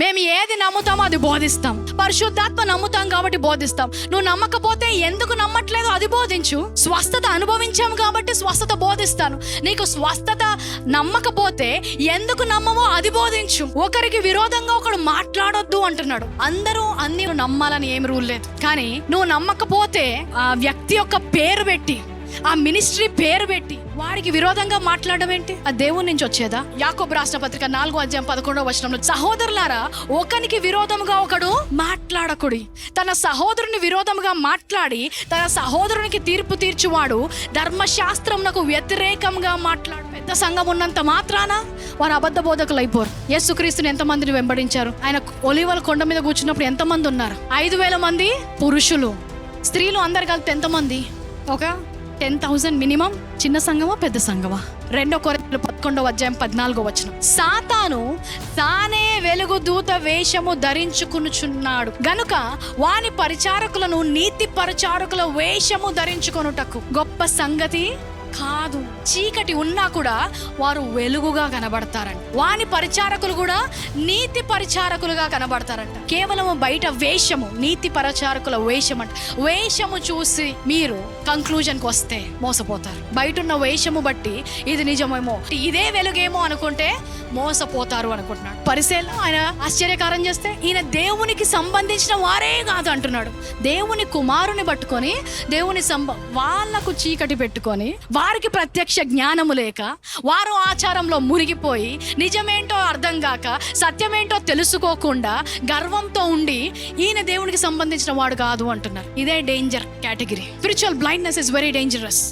మేము ఏది నమ్ముతామో అది బోధిస్తాం. పరిశుద్ధాత్మ నమ్ముతాం కాబట్టి బోధిస్తాం. నువ్వు నమ్మకపోతే ఎందుకు నమ్మట్లేదు అది బోధించు. స్వస్థత అనుభవించాం కాబట్టి స్వస్థత బోధిస్తాను. నీకు స్వస్థత నమ్మకపోతే ఎందుకు నమ్మమో అది బోధించు. ఒకరికి విరోధంగా ఒకడు మాట్లాడొద్దు అంటున్నాడు. అందరూ అన్ని నమ్మాలని ఏం రూల్ లేదు. కానీ నువ్వు నమ్మకపోతే ఆ వ్యక్తి యొక్క పేరు పెట్టి ఆ మినిస్ట్రీ పేరు పెట్టి వాడికి విరోధంగా మాట్లాడడం ఏంటి? ఆ దేవుని నుంచి వచ్చేదా? యాకోబ్ రాష్ట్ర పత్రిక నాలుగో అధ్యాయం పదకొండవ వచనంలో సహోదరులారా ఒకనికి విరోధముగా ఒకడు మాట్లాడకుడి. తన సహోదరుని విరోధముగా మాట్లాడి తన సహోదరునికి తీర్పు తీర్చువాడు ధర్మశాస్త్రమునకు వ్యతిరేకంగా మాట్లాడు. పెద్ద సంఘం ఉన్నంత మాత్రాన వారు అబద్ధ బోధకులు అయిపోరు యేసుక్రీస్తుని ఎంతమందిని వెంబడించారు? ఆయన ఒలివల కొండ మీద కూర్చున్నప్పుడు ఎంతమంది ఉన్నారు? ఐదు వేల మంది పురుషులు. స్త్రీలు అందరు కలిపి ఎంతమంది? ఒక టెన్ థౌసండ్ మినిమం చిన్న సంఘమా పెద్ద సంఘమా? రెండో కొరతలు పదకొండవ అధ్యాయం పద్నాలుగో వచనం. సాతాను తానే వెలుగు దూత వేషము ధరించుకునుచున్నాడు. గనుక వాని పరిచారకులను నీతి పరిచారకుల వేషము ధరించుకొనుటకు. గొప్ప సంగతి కాదు చీకటి ఉన్నా కూడా వారు వెలుగుగా కనబడతారంట. వాని పరిచారకులు కూడా నీతి పరిచారకులుగా కనబడతారంట. కేవలం బయట వేషము నీతి పరిచారకుల వేషం అంట వేషము చూసి మీరు కంక్లూజన్కి వస్తే మోసపోతారు. బయట ఉన్న వేషము బట్టి ఇది నిజమేమో ఇదే వెలుగేమో అనుకుంటే మోసపోతారు అనుకుంటున్నాడు. పరిశీలన ఆయన ఆశ్చర్యకారం చేస్తే ఈయన దేవునికి సంబంధించిన వారే కాదు అంటున్నాడు. దేవుని కుమారుని పట్టుకొని దేవుని సంబ వాళ్ళకు చీకటి పెట్టుకొని వారికి ప్రత్యక్ష జ్ఞానము లేక వారు ఆచారంలో మురిగిపోయి నిజమేంటో అర్థం కాక సత్యమేంటో తెలుసుకోకుండా గర్వంతో ఉండి ఈయన దేవునికి సంబంధించిన వాడు కాదు అంటున్నారు. ఇదే danger category spiritual blindness is very dangerous